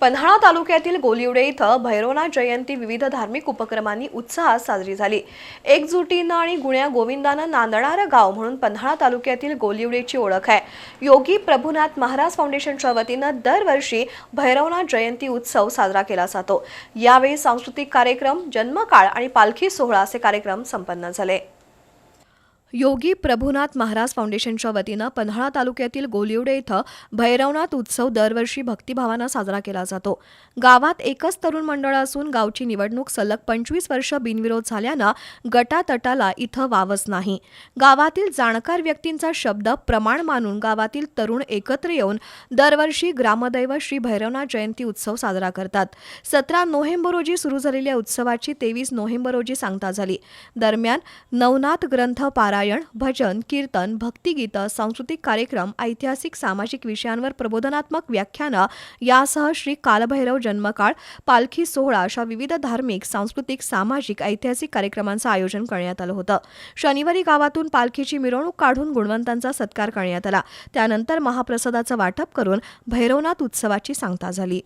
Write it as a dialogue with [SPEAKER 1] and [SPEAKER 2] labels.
[SPEAKER 1] पन्हाळा तालुक्यातील गोलिवडे इथं भैरवनाथ जयंती विविध धार्मिक उपक्रमांनी उत्साहात साजरी झाली. एकजुटीनं आणि गुण्या गोविंदानं नांदणारं गाव म्हणून पन्हाळा तालुक्यातील गोलिवडेची ओळख आहे. योगी प्रभुनाथ महाराज फाउंडेशनच्या वतीनं दरवर्षी भैरवनाथ जयंती उत्सव साजरा केला जातो. यावेळी सांस्कृतिक कार्यक्रम जन्मकाळ आणि पालखी सोहळा असे कार्यक्रम संपन्न झाले. योगी प्रभुनाथ महाराज फाउंडेशनच्या वतीनं पन्हाळा तालुक्यातील गोलिवडे इथं भैरवनाथ उत्सव दरवर्षी भक्तिभावानं साजरा केला जातो. गावात एकच तरुण मंडळ असून गावची निवडणूक सलग पंचवीस वर्ष बिनविरोध झाल्यानं गटातटाला इथं वावच नाही. गावातील जाणकार व्यक्तींचा शब्द प्रमाण मानून गावातील तरुण एकत्र येऊन दरवर्षी ग्रामदैव श्री भैरवनाथ जयंती उत्सव साजरा करतात. सतरा नोव्हेंबर रोजी सुरू झालेल्या उत्सवाची तेवीस नोव्हेंबर रोजी सांगता झाली. दरम्यान नवनाथ ग्रंथ पारायण भजन कीर्तन भक्तिगीतं सांस्कृतिक कार्यक्रम ऐतिहासिक सामाजिक विषयांवर प्रबोधनात्मक व्याख्यानं यासह श्री कालभैरव जन्मकाळ पालखी सोहळा अशा विविध धार्मिक सांस्कृतिक सामाजिक ऐतिहासिक कार्यक्रमांचं आयोजन करण्यात आलं होतं. शनिवारी गावातून पालखीची मिरवणूक काढून गुणवंतांचा सत्कार करण्यात आला. त्यानंतर महाप्रसादाचं वाटप करून भैरवनाथ उत्सवाची सांगता झाली.